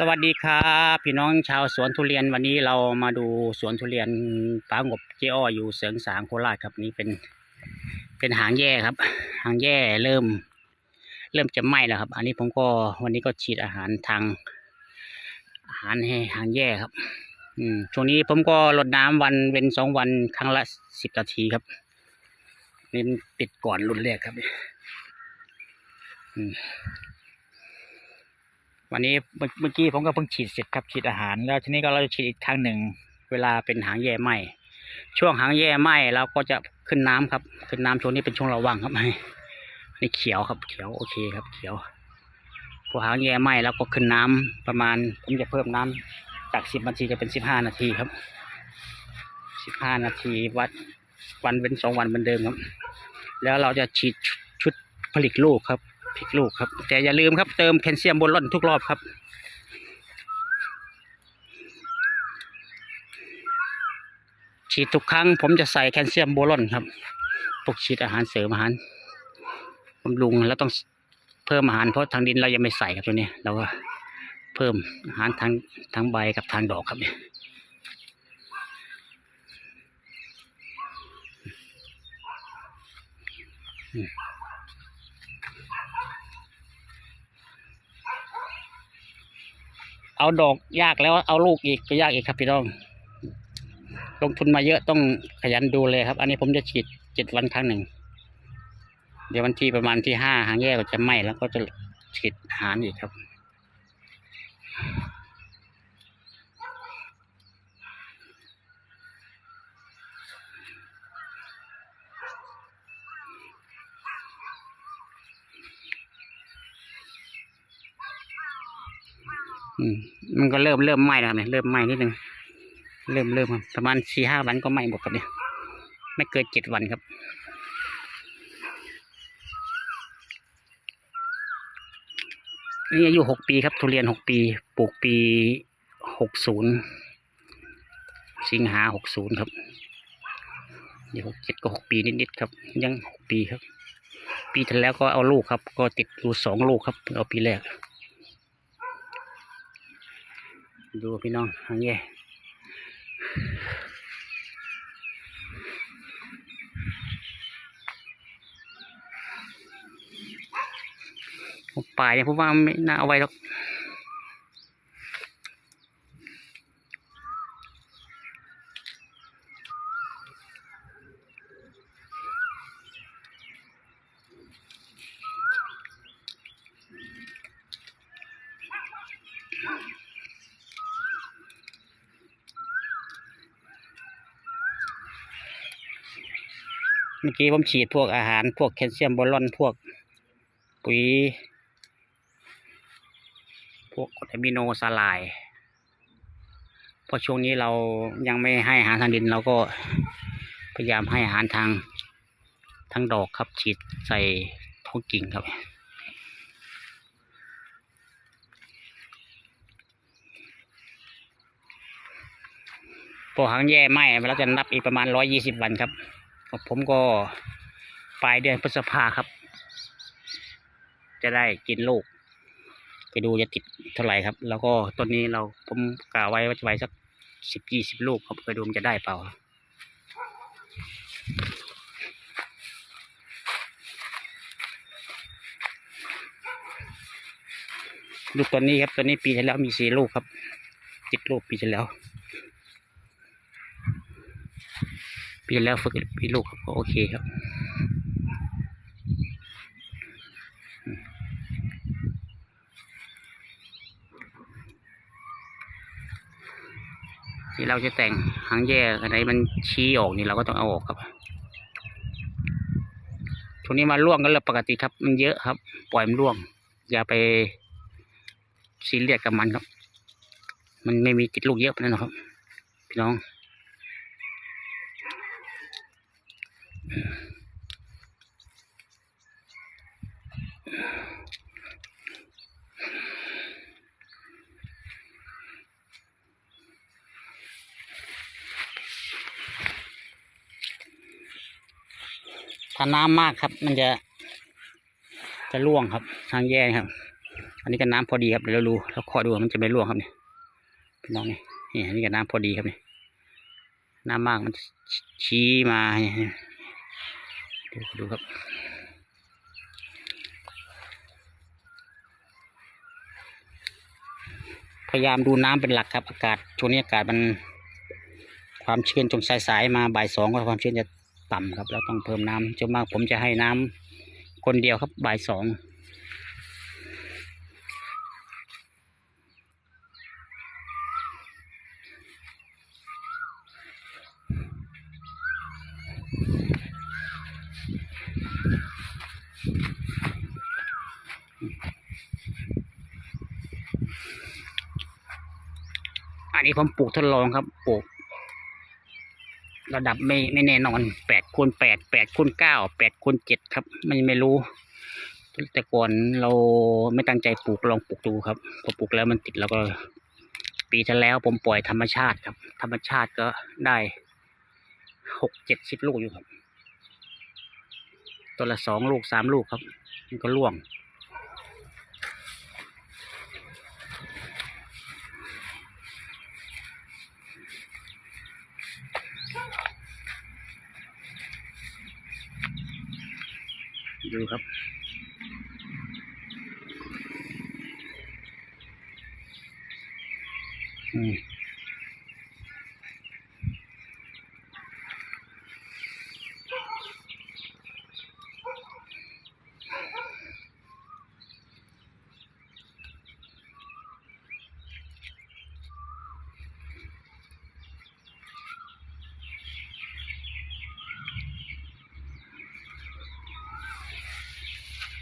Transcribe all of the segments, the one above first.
สวัสดีครับพี่น้องชาวสวนทุเรียนวันนี้เรามาดูสวนทุเรียนป้างบเจอ้ออยู่เสริงสางโคราชครับนี่เป็น เป็นหางแย่ครับ หางแย่เริ่ม เริ่มจะไหม้แล้วครับ อันนี้ผมก็วันนี้ก็ฉีดอาหารทาง อาหารให้หางแย่ครับ อืมช่วงนี้ผมก็รดน้ำวันเว้นสองวันครั้งละสิบนาทีครับนี่ปิดก่อนรุ่นแรกครับอืม วันนี้เมื่อกี้ผมก็เพิ่งฉีดเสร็จครับฉีดอาหาร แล้วทีนี้ก็เราจะฉีดอีกครั้งหนึ่ง เวลาเป็นหางแย่ไหมช่วงหางแย่ไหมเราก็จะขึ้นน้ำครับ ขึ้นน้ำช่วงนี้เป็นช่วงระวังครับนี่เขียวครับเขียวโอเคครับ เขียวพอหางแย่ไหมแล้วก็ขึ้นน้ำประมาณผมจะเพิ่มน้ำจากสิบนาทีจะเป็นสิบห้านาทีครับสิบห้านาทีวัดวันเป็นสองวันเหมือนเดิมครับ แล้วเราจะฉีดชุดผลิตลูกครับ พลิกลูกครับ แต่อย่าลืมครับ เติมแคลเซียมบนร่อนทุกรอบครับ ฉีดทุกครั้ง ผมจะใส่แคลเซียมโบรอนครับพวกฉีดอาหารเสริมอาหารบำรุงแล้วต้องเพิ่มอาหารเพราะทางดินเรายังไม่ใส่ครับตัวนี้เราก็เพิ่มอาหารทางทางใบกับทางดอกครับเนี่ย เอาดอกยากแล้วเอาลูกอีกก็ยากอีกครับพี่น้อง ลงทุนมาเยอะต้องขยันดูเลยครับ อันนี้ผมจะฉีดเจ็ดวันครั้งหนึ่ง เดี๋ยววันที่ประมาณที่ห้าหางแย่ก็จะไหม้แล้วก็จะฉีดอาหารอีกครับ อื มันก็เริ่มเริ่มไหม้แล้วครับเนี่ยเริ่มไหม้นิดนึงเริ่มเริ่มครับประมาณสี่ห้าวันก็ไหม้หมดครับเนี่ยไม่เกินเจ็ดวันครับนี่อายุหกปีครับ ทุเรียนหกปีปลูกปีหกศูนย์สิงหาหกศูนย์ครับเดี๋ยวหกเจ็ดก็หกปีนิดๆครับ ยังหกปีครับ ปีที่แล้วก็เอาลูกครับ ก็ติดอยู่สองลูกครับ เอาปีแรก ดูพี่น้องทางแย่ป่ายเนี่ยผมว่าไม่น่าเอาไว้หรอก มื่อกี้ผมฉีดพวกอาหารพวกแคลเซียมบอลลอนพวกปุ๋ยพวกกรดอะมิโนสลายเพราะช่วงนี้เรายังไม่ให้อาหารทางดินเราก็พยายามให้อาหารทางทางดอกครับฉีดใส่ท้องกิ่งครับ พอหางแย่ไหมเราจะนับอีกประมาณร้อยยี่สิบวันครับ ผมก็ปลายเดือนพฤษภาครับ จะได้กินลูก ไปดูจะติดเท่าไหร่ครับ แล้วก็ต้นนี้เราผมกะไว้ว่าจะไว้สักสิบยี่สิบลูกครับไปดูมันจะได้เปล่าลูกตัวนี้ครับตัวนี้ปีที่แล้วมีสี่ลูกครับติดลูกปีที่แล้ว ปีแล้วฝึกปีลูกครับก็โอเคครับที่เราจะแต่งหางแย่อันไหนมันชี้ออกนี่เราก็ต้องเอาออกครับช่วงนี้มาล่วงก็เรื่องปกติครับ มันเยอะครับ ปล่อยมันล่วง อย่าไปซีเรียสกับมันครับ มันไม่มีติดลูกเยอะนั่นหรอกครับ พี่น้อง ถ้าน้ำมากครับ มันจะจะร่วงครับ ทางแย่ครับ อันนี้ก็น้ำพอดีครับเดี๋ยวเราดูเราเคาะดูมันจะไม่ร่วงครับเนี่ยพี่น้องนี่นี่อันนี้ก็น้ำพอดีครับเนี่ยน้ำมากมันชี้มาเนี่ย ดูครับพยายามดูน้ำเป็นหลักครับ อากาศช่วงนี้อากาศมันความชื้นจงสายๆมาบ่ายสองก็ความชื้นจะต่ำครับแล้วต้องเพิ่มน้ำจนมากผมจะให้น้ำคนเดียวครับบ่ายสอง อันนี้ผมปลูกทดลองครับปลูก ระดับไม่ไม่แน่นอนแปดคูณแปดแปดคูณเก้าแปดคูณเจ็ดครับ ไม่ไม่รู้ แต่ก่อนเราไม่ตั้งใจปลูกลองปลูกดูครับพอปลูกแล้วมันติดแล้วก็ ปีที่แล้วผมปล่อยธรรมชาติครับ ธรรมชาติก็ได้หกเจ็ดสิบลูกอยู่ครับตัวละสองลูกสามลูกครับ มันก็ร่วง ดูครับ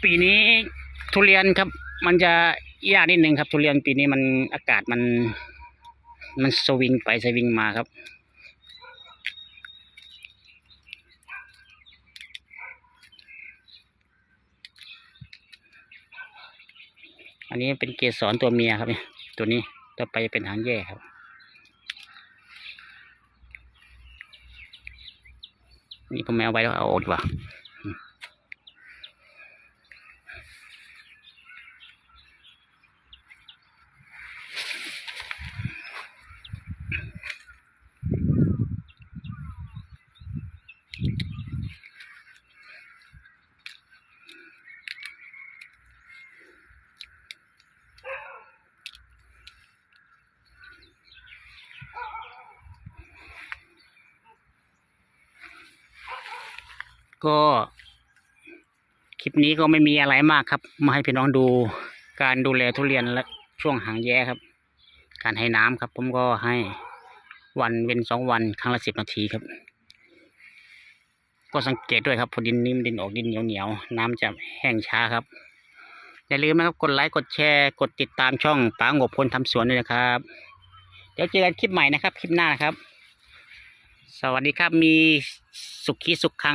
ปีนี้ทุเรียนครับ มันจะยากนิดนึงครับ ทุเรียนปีนี้มันอากาศมัน มันสวิงไปสวิงมาครับ อันนี้เป็นเกสรตัวเมียครับเนี่ยตัวนี้ต่อไปเป็นหางแย่ครับนี่ผมไม่อาไว้แล้วเอาออกดีกว่า ก็คลิปนี้ก็ไม่มีอะไรมากครับ มาให้พี่น้องดูการดูแลทุเรียนและช่วงหางแย้ครับ การให้น้ำครับ ผมก็ให้วันเว้นสองวันครั้งละสิบนาทีครับ ก็สังเกตด้วยครับพอดินนิ่มดินออกดินเหนียวเหนียวน้ำจะแห้งช้าครับ อย่าลืมนะครับกดไลค์กดแชร์กดติดตามช่องป๋างบพลทำสวนด้วยนะครับ เดี๋ยวเจอกันคลิปใหม่นะครับ คลิปหน้านะครับ สวัสดีครับมีสุขีสุขคัง